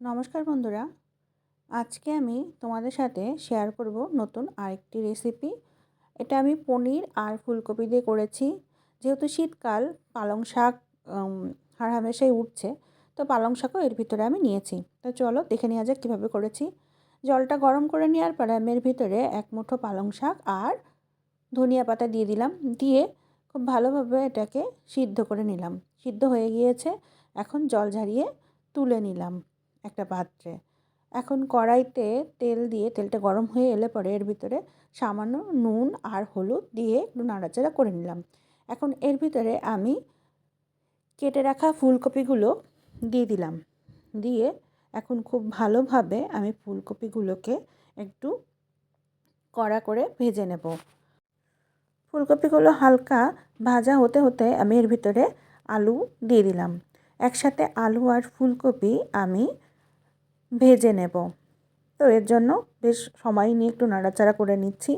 নমস্কার বন্ধুরা। আজকে আমি তোমাদের সাথে শেয়ার করব নতুন আরেকটি রেসিপি এটা আমি পনির আর ফুলকপি দিয়ে করেছি। যেহেতু শীতকাল, পালং শাক হামেশাই উঠছে, তো পালং শাকও এর ভিতরে আমি নিয়েছি। তো চলো দেখে নেওয়া যাক কীভাবে করেছি। জলটা গরম করে নেওয়ার পরে আমি এর ভিতরে এক মুঠো পালং শাক আর ধনিয়া পাতা দিয়ে দিলাম। দিয়ে খুব ভালোভাবে এটাকে সিদ্ধ করে নিলাম। সিদ্ধ হয়ে গিয়েছে। এখন জল ঝারিয়ে তুলে নিলাম। একটা পাত্রে। এখন কড়াইতে তেল দিয়ে, তেলটা গরম হয়ে এলে পরে এর ভিতরে সামান্য নুন আর হলুদ দিয়ে একটু নাড়াচাড়া করে নিলাম। এখন এর ভিতরে আমি কেটে রাখা ফুলকপিগুলো দিয়ে দিলাম। দিয়ে এখন খুব ভালোভাবে আমি ফুলকপিগুলোকে একটু কড়া করে ভেজে নেব। ফুলকপিগুলো হালকা ভাজা হতে হতে আমি এর ভিতরে আলু দিয়ে দিলাম। একসাথে আলু আর ফুলকপি আমি ভেজে নেব। তো এর জন্য বেশ সময় নিয়ে একটু নাড়াচাড়া করে নিচ্ছি।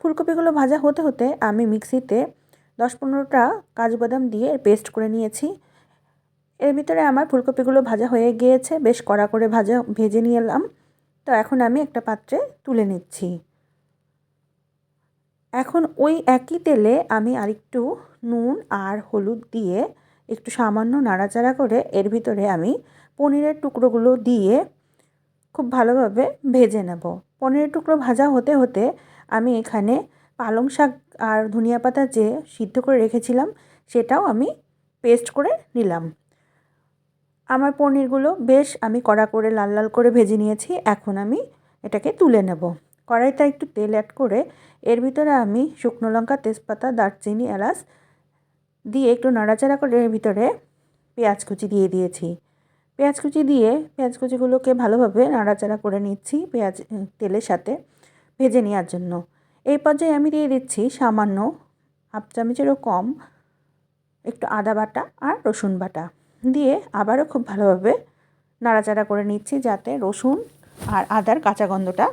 ফুলকপিগুলো ভাজা হতে হতে আমি মিক্সিতে দশ পনেরোটা কাজু বাদাম দিয়ে পেস্ট করে নিয়েছি। এর ভিতরে আমার ফুলকপিগুলো ভাজা হয়ে গিয়েছে, বেশ কড়া করে ভাজা, ভেজে নিয়ে এলাম তো এখন আমি একটা পাত্রে তুলে নিচ্ছি। এখন ওই একই তেলে আমি আরেকটু নুন আর হলুদ দিয়ে একটু সামান্য নাড়াচাড়া করে এর ভিতরে আমি পনিরের টুকরোগুলো দিয়ে খুব ভালোভাবে ভেজে নেব। পনিরের টুকরো ভাজা হতে হতে আমি এখানে পালং শাক আর ধনিয়া পাতা যে সিদ্ধ করে রেখেছিলাম, সেটাও আমি পেস্ট করে নিলাম। আমার পনিরগুলো বেশ আমি কড়া করে লাল লাল করে ভেজে নিয়েছি, এখন আমি এটাকে তুলে নেব। কড়াইতে একটু তেল অ্যাড করে এর ভিতরে আমি শুকনো লঙ্কা, তেজপাতা, দারচিনি, এলাচ দিয়ে একটু নাড়াচাড়া করে এর ভিতরে পেঁয়াজ কুচি দিয়ে দিয়েছি। পেঁয়াজ কুচি দিয়ে পেঁয়াজ কুচিগুলোকে ভালোভাবে নাড়াচাড়া করে নিচ্ছি পেঁয়াজ তেলের সাথে ভেজে নেওয়ার জন্য। এই পর্যায়ে আমি দিয়ে দিচ্ছি সামান্য হাফ চামচেরও কম একটু আদা বাটা আর রসুন বাটা। দিয়ে আবারও খুব ভালোভাবে নাড়াচাড়া করে নিচ্ছি যাতে রসুন আর আদার কাঁচা গন্ধটা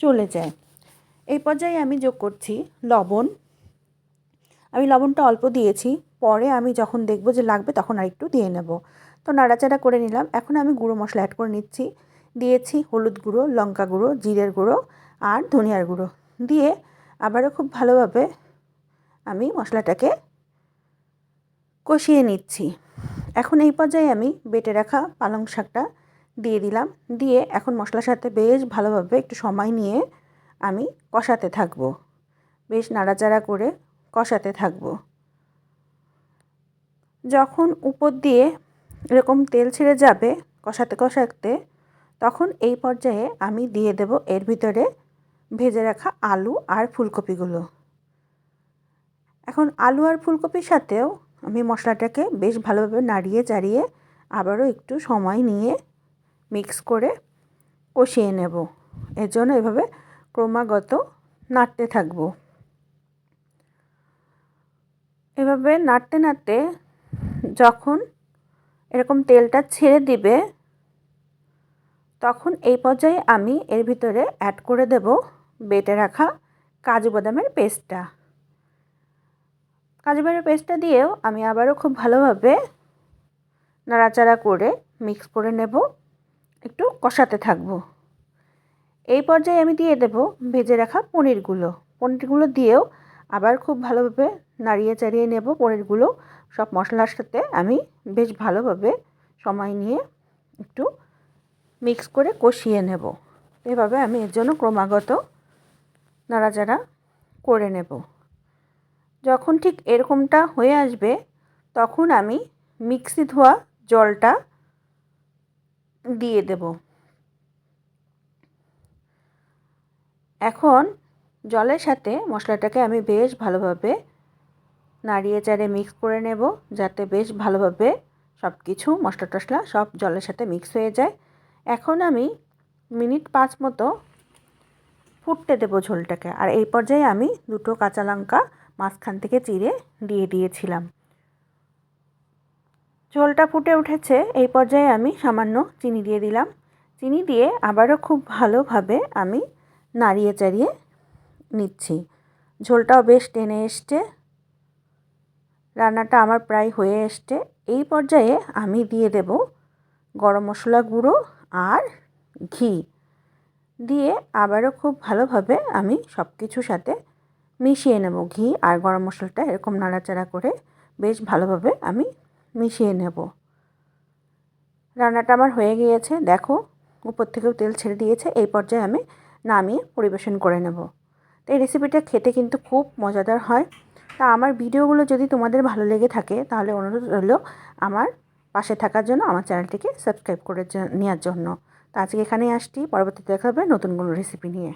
চলে যায়। এই পর্যায়ে আমি যোগ করছি লবণ। আমি লবণটা অল্প দিয়েছি। পরে আমি যখন দেখব যে লাগবে তখন আর একটু দিয়ে নেব। তো নাড়াচাড়া করে নিলাম। এখন আমি গুঁড়ো মশলা অ্যাড করে নিচ্ছি। দিয়েছি হলুদ গুঁড়ো, লঙ্কা গুঁড়ো, জিরের গুঁড়ো আর ধনিয়ার গুঁড়ো। দিয়ে আবারও খুব ভালোভাবে আমি মশলাটাকে কষিয়ে নিচ্ছি। এখন এই পর্যায়ে আমি বেটে রাখা পালং শাকটা দিয়ে দিলাম। দিয়ে এখন মশলার সাথে বেশ ভালোভাবে একটু সময় নিয়ে আমি কষাতে থাকব। বেশ নাড়াচাড়া করে কষাতে থাকব। যখন উপর দিয়ে এরকম তেল ছেড়ে যাবে কষাতে কষাতে, তখন এই পর্যায়ে আমি দিয়ে দেব এর ভিতরে ভেজে রাখা আলু আর ফুলকপিগুলো। এখন আলু আর ফুলকপির সাথেও আমি মশলাটাকে বেশ ভালোভাবে নাড়িয়ে চাড়িয়ে আবারও একটু সময় নিয়ে মিক্স করে কষিয়ে নেব। এর জন্য এভাবে ক্রমাগত নাড়তে থাকব। এভাবে নাড়তে নাড়তে যখন এরকম তেলটা ছেড়ে দিবে, তখন এই পর্যায়ে আমি এর ভিতরে অ্যাড করে দেব বেটে রাখা কাজু বাদামের পেস্টটা কাজু বাদামের পেস্টটা দিয়েও আমি আবারও খুব ভালোভাবে নাড়াচাড়া করে মিক্স করে নেব, একটু কষাতে থাকব। এই পর্যায়ে আমি দিয়ে দেব ভেজে রাখা পনিরগুলো। পনিরগুলো দিয়েও আবার খুব ভালোভাবে নাড়িয়ে চাড়িয়ে নেব পনিরগুলো। সব মশলার সাথে আমি বেশ ভালোভাবে সময় নিয়ে একটু মিক্স করে কষিয়ে নেব। এভাবে আমি এর জন্য ক্রমাগত নাড়াচাড়া করে নেব। যখন ঠিক এরকমটা হয়ে আসবে, তখন আমি মিক্সি ধোয়া জলটা দিয়ে দেব। এখন জলের সাথে মশলাটাকে আমি বেশ ভালোভাবে নাড়িয়ে চাড়িয়ে মিক্স করে নেব যাতে বেশ ভালোভাবে সব কিছু মশলা টশলা সব জলের সাথে মিক্স হয়ে যায়। এখন আমি মিনিট পাঁচ মতো ফুটতে দেবো ঝোলটাকে। আর এই পর্যায়ে আমি দুটো কাঁচা লঙ্কা মাঝখান থেকে চিড়ে দিয়ে দিয়েছিলাম। ঝোলটা ফুটে উঠেছে, এই পর্যায়ে আমি সামান্য চিনি দিয়ে দিলাম। চিনি দিয়ে আবারও খুব ভালোভাবে আমি নাড়িয়ে চাড়িয়ে নিচ্ছি। ঝোলটাও বেশ টেনে এসছে। রান্নাটা আমার প্রায় হয়ে এসছে। এই পর্যায়ে আমি দিয়ে দেব গরম মশলা গুঁড়ো আর ঘি। দিয়ে আবারও খুব ভালোভাবে আমি সব কিছুর সাথে মিশিয়ে নেব ঘি আর গরম মশলাটা এরকম নাড়াচাড়া করে বেশ ভালোভাবে আমি মিশিয়ে নেব। রান্নাটা আমার হয়ে গিয়েছে। দেখো, উপর থেকেও তেল ছেড়ে দিয়েছে। এই পর্যায়ে আমি নামিয়ে পরিবেশন করে নেব। তো এই রেসিপিটা খেতে কিন্তু খুব মজাদার হয়। তা আমার ভিডিওগুলো যদি তোমাদের ভালো লেগে থাকে, তাহলে অনুরোধ রইল আমার পাশে থাকার জন্য, আমার চ্যানেলটিকে সাবস্ক্রাইব করে নেওয়ার জন্য। তা আজকে এখানেই আসছি, পরবর্তীতে দেখা হবে নতুন কোনো রেসিপি নিয়ে।